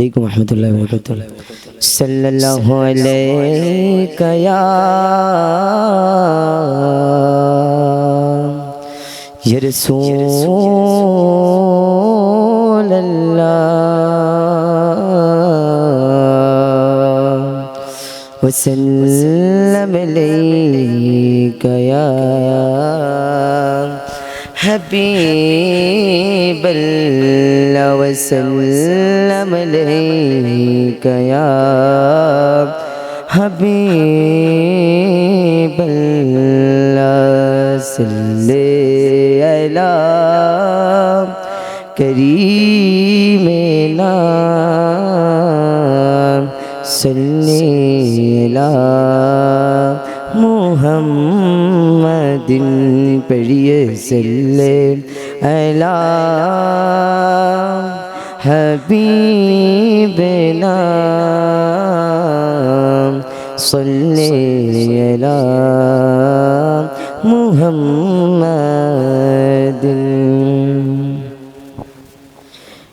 عليكم ورحمة الله وبركاته. صلى الله عليك يا يا رسول الله. وسلم عليك يا حبيب بل وسلم عليك يا حبيب الله صل على كريمنا صل على محمد பெரிய செல்லே الا حبیبنا صلی اللہ محمد.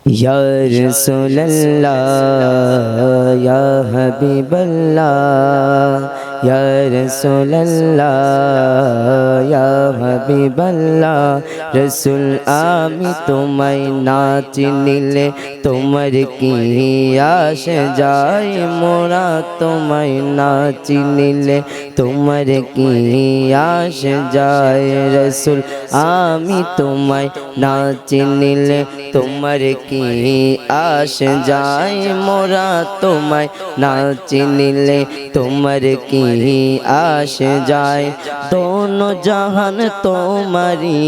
یا رسول اللہ یا حبیب اللہ يا رسول الله يا حبيب الله রসুল আমি তোমায় না চিনিলে তোমার কি আসে যায় মোরা তোমায় না চিনিলে তোমার কি আসে যায় রসুল আমি তোমায় না চিনিলে তোমার কি আসে যায় মোরা তোমায় না চিনিলে তোমার কি আসে যায়। দোনো জাহান তোমারি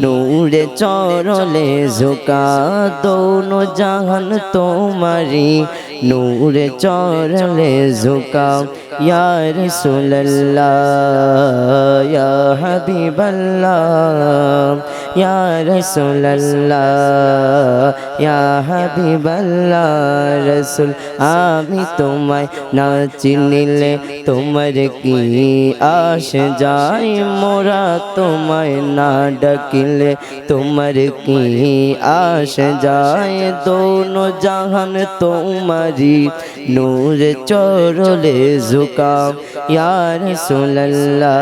নূরে চরলে ঝুকা। দোনো জাহান তোমারি নূরে চরলে ঝুকা। ইয়া রাসূলুল্লাহ, ইয়া হাবিবাল্লাহ, ইয়া রাসূলুল্লাহ হাবিবাল্লাহ রাসূল, আমি তোমায় না চিনিলে তোমার কি আশ যায়? মোরা তোমায় না ডাকিলে তোমার কি আশ যায়? দোনো জাহান তোমারি নূর চরলে ঝুকা ইয়া রাসূলুল্লাহ,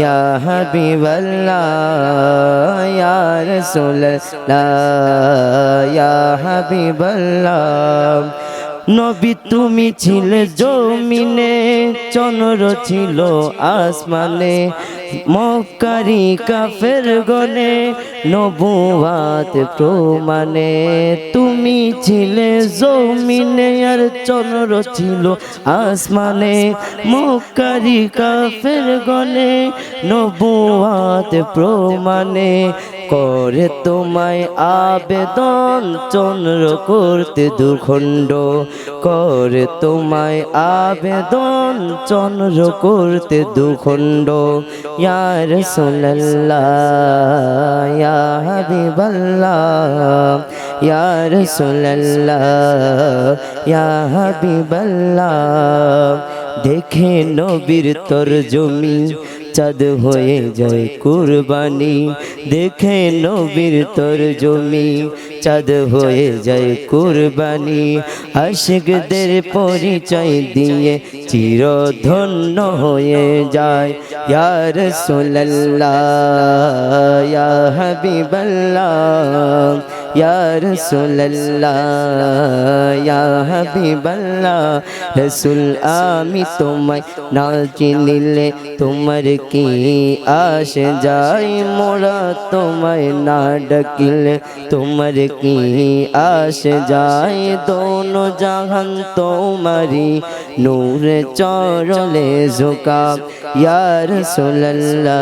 ইয়া হাবিবাল্লাহ রাসূলুল্লাহ ইয়া হাবিবাল্লাহ নবী তুমি ছিলে জমিনে চন্দ্র ছিল আসমানে মক্কারি কাফের গনে নবুয়াত প্রমাণে তুমি ছিলে জমিনে আর চন্দ্র ছিল আসমানে মক্কারি কাফের গনে নবুয়াত প্রমাণে করে তোমায় আবেদন, চন্দ্র করতে দুখণ্ড করে তোমায় আবেদন, চন্দ্র করতে দুখণ্ড ইয়ার সোল্লাহ ইয়া ইয়ার সোল্লাহ হাবিবাল্লাহ। দেখে নবীর তোর জমি চাঁদ হয়ে যায় কুরবানি। দেখে নবীর তোর জমি চাঁদ হয়ে যায় কুরবানি। আশিকদের পরিচয় দিয়ে চিরধন্য হয়ে যায়। ইয়ার সোল্লাহ ইয়া হাবিবাল্লাহ ইয়া রাসূলুল্লাহ, ইয়া হাবিবাল্লাহ, রাসূল আমি তোমায় না চিনিলে তোমার কি আশ যায়? মোরা তোমায় না ডাকিলে তোমার কি আশ যায়? দোনো জাহান তোমারি নূরে চরলে ঝোকা ইয়া রাসূলুল্লাহ,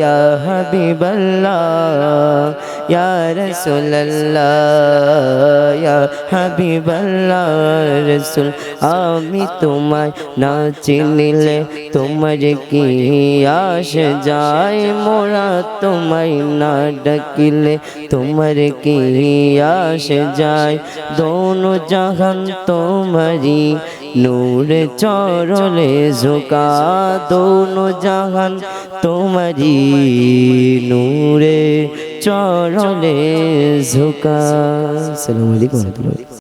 ইয়া হাবিবাল্লাহ ইয়া রাসূলুল্লাহ, ইয়া হাবিবাল্লাহ, রাসূল, আমি তোমায় না চিনিলে তোমার কি আশ যায়? মোরা তোমায় না ডাকিলে তোমার কি আশ যায়? দোনো জাহান তোমারি নূর চরলে ঝোকা, দোনো জাহান তোমারি নূরে চরণে ঝুকা। সালামু আলাইকুম